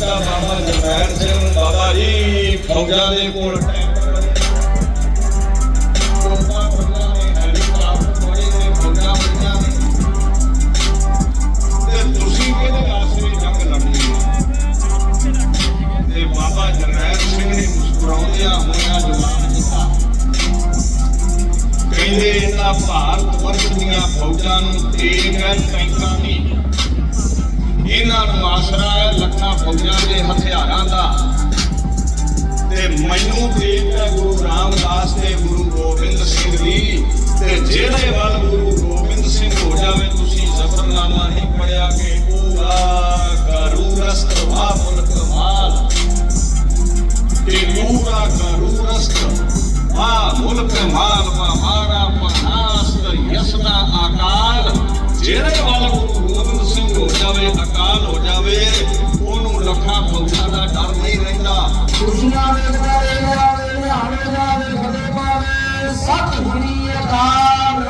ਦਾ ਮਾਮਾ ਜਰਨੈਲ ਸਿੰਘ ਬਾਬਾ ਜੀ, ਫੌਜਾਂ ਦੇ ਕੋਲ ਕਹਿੰਦੇ ਇਹਨਾਂ ਭਾਰਤ ਵਰਗ ਦੀਆਂ ਫੌਜਾਂ ਨੂੰ ਤੇਗ ਇਹਨਾਂ ਨੂੰ ਆਸਰਾ ਹੈ ਲੱਖਾਂ ਫੌਜਾਂ ਦੇ ਹਥਿਆਰਾਂ ਦਾ। ਤੇ ਮੈਨੂੰ ਤੇਗ ਹੈ ਗੁਰੂ ਰਾਮਦਾਸ ਤੇ ਗੁਰੂ ਗੋਬਿੰਦ ਸਿੰਘ ਦੀ ਤੇ ਜਿਹੜੇ ਵੱਲ ਗੁਰੂ ਗੋਬਿੰਦ ਸਿੰਘ ਹੋ ਜਾਵੇ, ਤੁਸੀਂ ਜ਼ਫਰਨਾਮਾ ਨਹੀਂ ਪੜਿਆ ਕਿ ਪੂਰਾ ਗਰੂਰਸਤ ਵਾ ਮੁਲਕ ਮਾਲ ਕਿ ਪੂਰਾ ਗਰੂਰਸਤ ਵਾ ਮੁਲਕ ਮਾਲ ਵਾ ਮਾਰਾ ਪਨਾਸਤ ਯਸਨਾ ਆਕਾਲ ਜਿਹੜੇ ਵੱਲ ਗੁਰੂ ਸਿੰਘ ਹੋ ਜਾਵੇ, ਅਕਾਲ ਹੋ ਜਾਵੇ, ਉਹਨੂੰ ਲੱਖਾਂ ਫੌਜਾਂ ਦਾ ਡਰ ਨਹੀਂ ਰਹਿੰਦਾ। ਖੁਸ਼ੀਆਂ ਦੇ ਦੁਆਰੇ ਆਵੇ ਨਿਹਾਲੇ ਜਾਵੇ ਫਤਿਹ ਪਾਵੇ। ਸਤਿਗੁਰੀ ਅਕਾਲ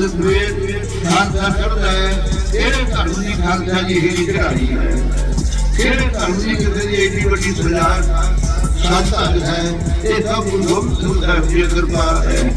ਸਾਹਮਣਾ ਧਮਕਾ ਦੇ ਸਵੇਰ ਹੈ ਇਹਦੇ ਧਰਮ ਦੀ ਖਾਲਸਾ ਜੀ ਹੀ ਚੜਾਈ ਹੈ? ਕਿਹੜੇ ਧਰਮ ਦੀ ਕਿਸੇ ਦੀ ਏਡੀ ਵੱਡੀ ਸਜ਼ਾ ਸਾਧਨ ਹੈ? ਇਹ ਸਭ ਗੁਰੂ ਗੋਬਿੰਦ ਸਿੰਘ ਸਾਹਿਬ ਦੀ ਕਿਰਪਾ ਹੈ।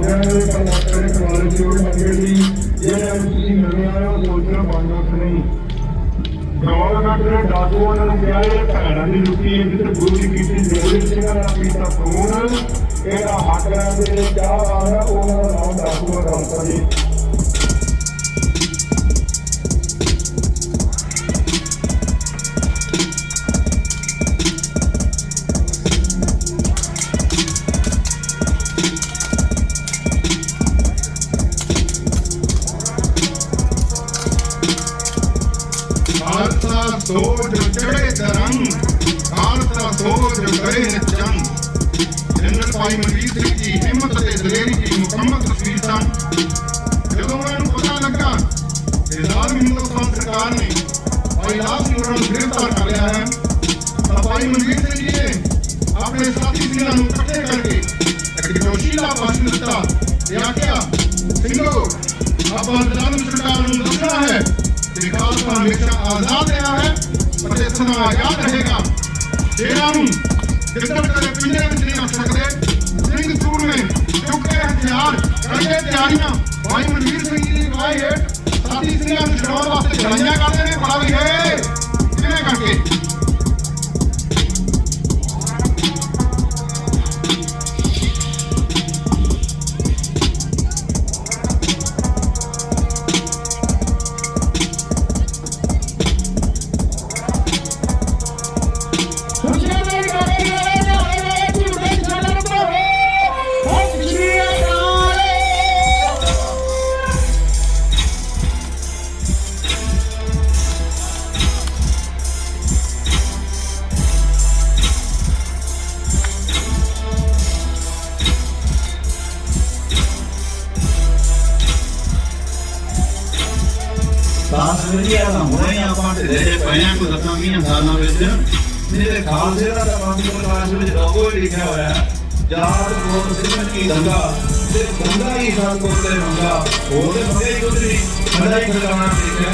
ਨਹੀਂ ਹੈ ਤੇ ਦੇ ਪਰ ਮੱਕਰੇ ਦੀ ਉਹ ਮੰਗੇ ਦੀ ਜੇ ਤੁਸੀਂ ਮਿਲਣੇ ਆਏ ਹੋ ਸੋਚਣਾ ਪਾਣਾ ਨਹੀਂ ਗੌਰਮੈਂਟ ਨੇ ਡਾਕੂਆਂ ਨੂੰ ਕਿਹਾ ਇਹ ਭੈਣਾਂ ਦੀ ਲੁੱਟੀ ਹੈ ਜਿੱਥੇ ਗੁਰੂ ਦੀ ਕੀਤੀ ਜੋੜੀ ਸਿੰਘਾਂ ਦਾ ਕੀਤਾ ਫੋਨ ਇਹਦਾ ਹੱਕ ਲੈਣ ਦੇ ਚਾਹ ਆ ਰਿਹਾ ਉਹਨਾਂ ਦਾ ਨਾਮ ਡਾਕੂਆਂ ਦਾ ਹੁੰਦਾ ਜੀ। ਸੋਜ ਚੜੇ ਦਰੰਗ ਖਾਲਸਾ ਸੋਜ ਕਰੇ ਨਿਚੰਗ ਜਨਰਲ ਭਾਈ ਮਨਜੀਤ ਸਿੰਘ ਜੀ ਹਿੰਮਤ ਤੇ ਦਲੇਰੀ ਦੀ ਮੁਕੰਮਲ ਤਸਵੀਰ ਸਨ ਜਦੋਂ ਮੈਨੂੰ ਪਤਾ ਲੱਗਾ ਕਿ ਜ਼ਾਲਮ ਹਿੰਦੁਸਤਾਨ ਸਰਕਾਰ ਨੇ ਭਾਈ ਲਾਲ ਨੂੰ ਗ੍ਰਿਫਤਾਰ ਕਰ ਲਿਆ ਹੈ, ਤਾਂ ਭਾਈ ਮਨਜੀਤ ਸਿੰਘ ਜੀ ਨੇ ਆਪਣੇ ਸਾਥੀ ਸਿੰਘਾਂ ਨੂੰ ਇਕੱਠੇ ਕਰਕੇ ਇੱਕ ਜੋਸ਼ੀਲਾ ਭਾਸ਼ਣ ਦਿੱਤਾ ਤੇ ਆਖਿਆ, ਸਿੰਘੋ, ਆਪਾਂ ਜ਼ਾਲਮ ਸਰਕਾਰ ਨੂੰ ਦੱਸਣਾ ਹੈ। ਕਿ ਖਾਲਸਾ ਹਮੇਸ਼ਾ ਆਜ਼ਾਦ ਰਿਹਾ ਹੈ ਅਤੇ ਸਦਾ ਆਜ਼ਾਦ ਰਹੇਗਾ। ਨੂੰ ਜਿੱਦਣ ਕਦੇ ਪਿੰਡੇ ਵਿੱਚ ਨਹੀਂ ਰੱਖ ਸਕਦੇ, ਸਿੰਘ ਸੂਰਮੇ ਚੁੱਕੇ ਹਥਿਆਰ ਕਰਕੇ ਤਿਆਰੀਆਂ, ਭਾਈ ਮਨਵੀਰ ਸਿੰਘ ਜੀ ਦੀ ਅਗਵਾਈ ਹੇਠ ਸਾਥੀ ਸਿੰਘਾਂ ਨੂੰ ਛਡਾਉਣ ਵਾਸਤੇ ਲੜਾਈਆਂ ਕਰਦੇ ਨੇ, ਬੜਾ ਵੀ ਹੈ। ਕਿਵੇਂ ਕਰਕੇ? ਵੀਰ ਜੀ ਆ ਹੁਣੇ ਆਪਾਂ ਢਿੱਲੇ ਜਿਹੇ ਪਏ ਆ, ਕੋਈ ਦਸਾਂ ਵੀਹਾਂ ਸਾਲਾਂ ਵਿੱਚ। ਜਿਹੜੇ ਖਾਲਸੇ ਦਾ ਪ੍ਰਬੰਧ ਪ੍ਰਕਾਸ਼ ਵਿੱਚ ਲੋਗੋ ਲਿਖਿਆ ਹੋਇਆ ਜਾਤ ਕੋਤ ਸਿਮਨ ਕੀ ਦੰਗਾ। ਤੇ ਦੰਗਾ ਹੀ ਸਾਨੂੰ ਕੋਤੇ ਮੰਗਾ ਹੋਰ ਤੇ ਬੜੇ ਕੁਦਰੀ ਬੜਾ ਹੀ ਖਜ਼ਾਨਾ ਦੇਖਿਆ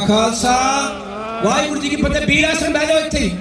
ਖਾਲਸਾ। ਵਾਹਿਗੁਰੂ ਜੀ ਕੀ ਫਤਿਹ। ਵੀਰ ਆਸਣ ਬਹਿ ਜਾਓ ਇੱਥੇ